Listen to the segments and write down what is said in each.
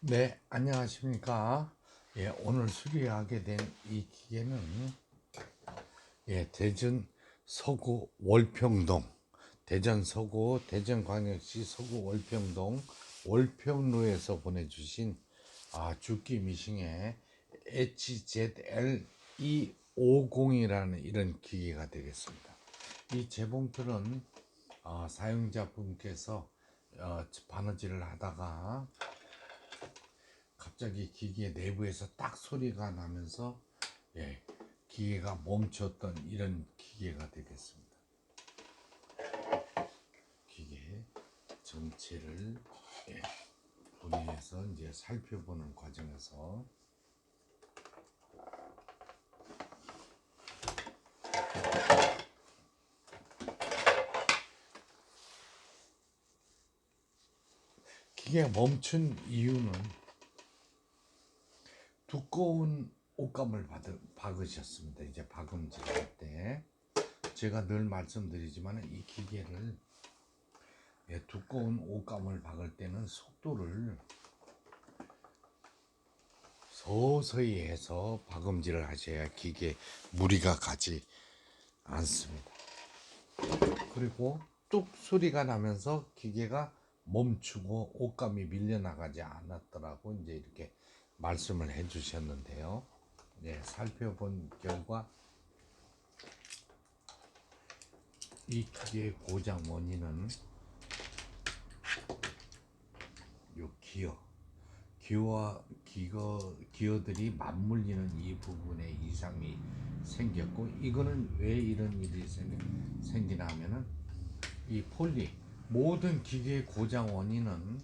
네, 안녕하십니까. 예, 오늘 수리하게 된 이 기계는 예, 대전 서구 월평동, 대전 서구, 대전광역시 서구 월평동 월평로에서 보내주신 아, 죽기 미싱의 HZL250이라는 이런 기계가 되겠습니다. 이 재봉틀은 어, 사용자분께서 어, 바느질을 하다가 갑자기 기계 내부에서 딱 소리가 나면서 예, 기계가 멈췄던 이런 기계가 되겠습니다. 기계 전체를 예, 분해해서 이제 살펴보는 과정에서 기계가 멈춘 이유는 두꺼운 옷감을 받으, 박으셨습니다. 이제 박음질 할 때. 제가 늘 말씀드리지만 이 기계를 예, 두꺼운 옷감을 박을 때는 속도를 서서히 해서 박음질을 하셔야 기계 무리가 가지 않습니다. 그리고 뚝 소리가 나면서 기계가 멈추고 옷감이 밀려나가지 않았더라고 이제 이렇게 말씀을 해 주셨는데요. 네, 살펴본 결과 이 기계의 고장 원인은 요 기어, 기어와 기어, 기어들이 맞물리는 이 부분에 이상이 생겼고 이거는 왜 이런 일이 생- 생기나 하면은 이 폴리 모든 기계의 고장 원인은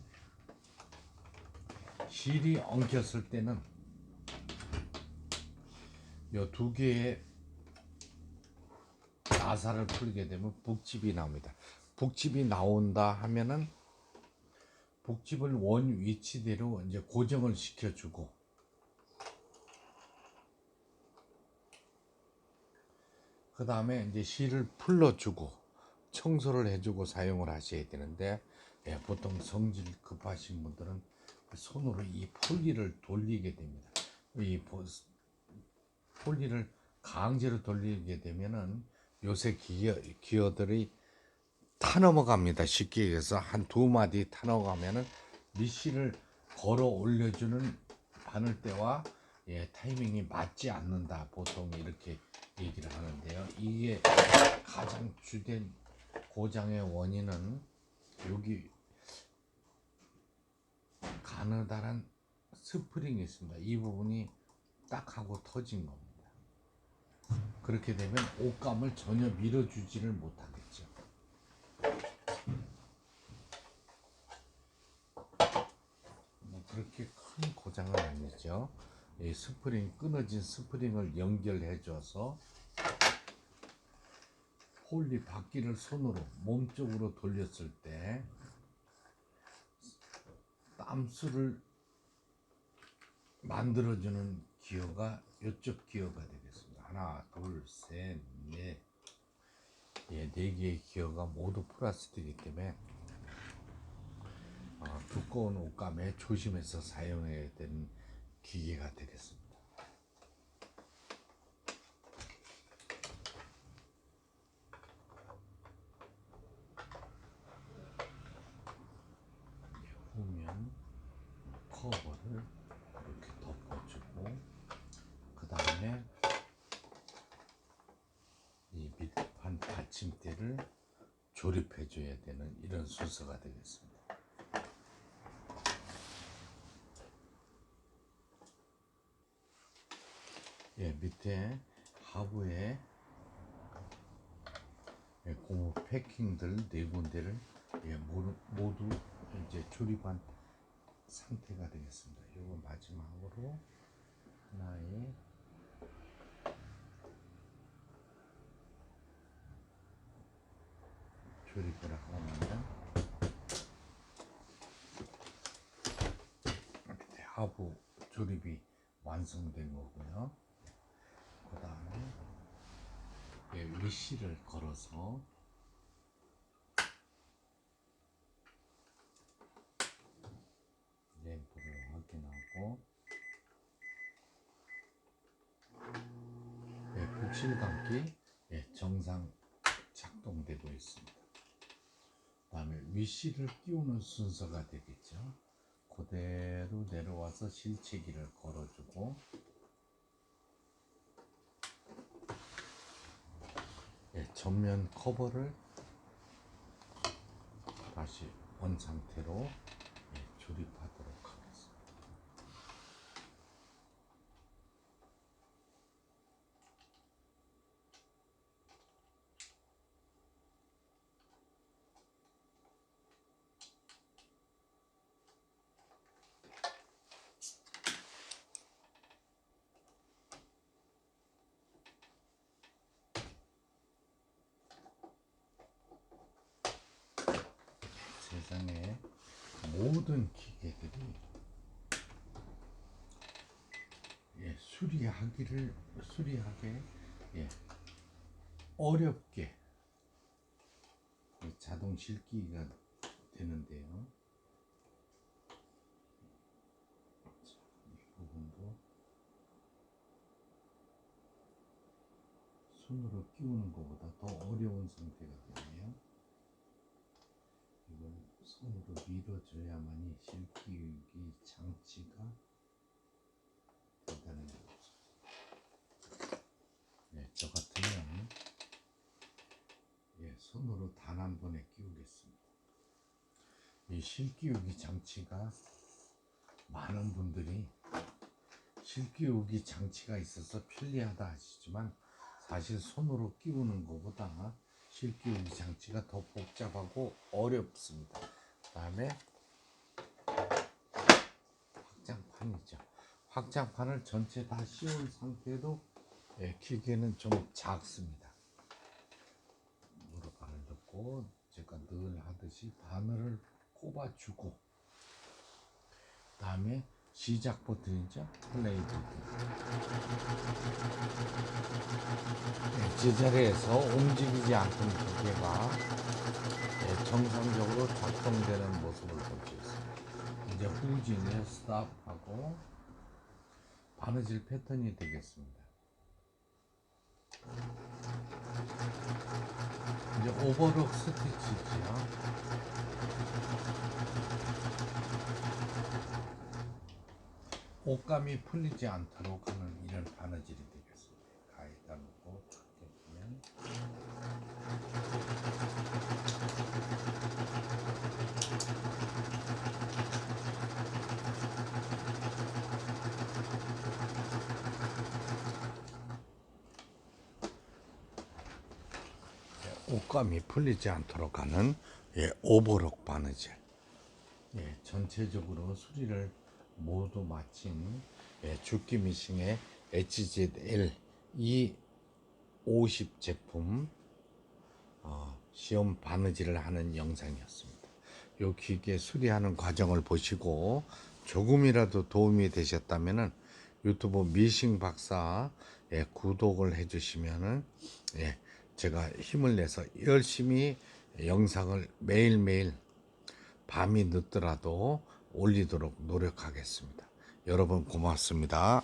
실이 엉켰을 때는 요 두 개의 나사를 풀게 되면 북집이 나옵니다. 북집이 나온다 하면은 북집을 원 위치대로 이제 고정을 시켜주고 그 다음에 이제 실을 풀러주고 청소를 해주고 사용을 하셔야 되는데 예, 보통 성질 급하신 분들은 손으로 이 폴리를 돌리게 됩니다. 이 보- 폴리를 강제로 돌리게 되면은 요새 기어, 기어들이 타 넘어갑니다. 쉽게 얘기해서 한 두 마디 타 넘어가면은 미실을 걸어 올려주는 바늘대와 예, 타이밍이 맞지 않는다. 보통 이렇게 얘기를 하는데요. 이게 가장 주된 고장의 원인은 여기 가느다란 스프링이 있습니다. 이 부분이 딱 하고 터진 겁니다. 그렇게 되면 옷감을 전혀 밀어주지를 못하겠죠. 뭐 그렇게 큰 고장은 아니죠. 이 스프링 끊어진 스프링을 연결해 줘서 홀리 바퀴를 손으로 몸쪽으로 돌렸을 때 땀수를 만들어주는 기어가 이쪽 기어가 되겠습니다. 하나, 둘, 셋, 넷. 예, 네 개의 기어가 모두 플라스틱이기 때문에 어, 두꺼운 옷감에 조심해서 사용해야 되는 기계가 되겠습니다. 후면 커버를 이렇게 덮어주고 그 다음에 이 밑판 받침대를 조립해 줘야 되는 이런 순서가 되겠습니다. 예, 밑에 하부에 예, 고무 패킹들 네 군데를 예, 모두, 이제 조립한 상태가 되겠습니다. 이거 마지막으로 하나의 조립을 하고 있는데 이렇게 하부 조립이 완성된 거고요. 그 다음에 예, 위시를 걸어서 램프를 확인하고 예, 복실감기 예, 정상 작동되고 있습니다. 그다음에 위실을 끼우는 순서가 되겠죠. 그대로 내려와서 실체기를 걸어주고 예, 전면 커버를 다시 원 상태로 예, 조립하도록 하겠습니다. 세상에 모든 기계들이 예, 수리하기를 수리하게 예, 어렵게 그 자동 실기가 되는데요. 자, 이 부분도 손으로 끼우는 것보다 더 어려운 상태가 되네요. 손으로 밀어줘야만이 실기기 장치가 된다는 거죠. 네, 저 같으면 예, 손으로 단 한 번에 끼우겠습니다. 이 실기우기 장치가 많은 분들이 실기우기 장치가 있어서 편리하다 하시지만 사실 손으로 끼우는 것보다 실기우기 장치가 더 복잡하고 어렵습니다. 그다음에 확장판이죠. 확장판을 전체 다 씌운 상태도 예, 기계는 좀 작습니다. 무릎판을 넣고 제가 늘 하듯이 바늘을 꼽아주고 그다음에 시작 버튼이죠. 플레이 버튼. 네, 제자리에서 움직이지 않던 기계가 네, 정상적으로 작동되는 모습을 볼 수 있습니다. 이제 후진에 스탑하고 바느질 패턴이 되겠습니다. 이제 오버록 스티치지요. 옷감이 풀리지 않도록 하는 이런 바느질이 되겠습니다. 가에다 놓고 탁해주면 옷감이 풀리지 않도록 하는 예, 오버록 바느질. 예, 전체적으로 수리를 모두 마친 예, 죽기 미싱의 HZL E50 제품 어, 시험 바느질을 하는 영상이었습니다. 요 기계 수리하는 과정을 보시고 조금이라도 도움이 되셨다면은 유튜브 미싱 박사 예, 구독을 해주시면은 예, 제가 힘을 내서 열심히 영상을 매일매일 밤이 늦더라도 올리도록 노력하겠습니다. 여러분 고맙습니다.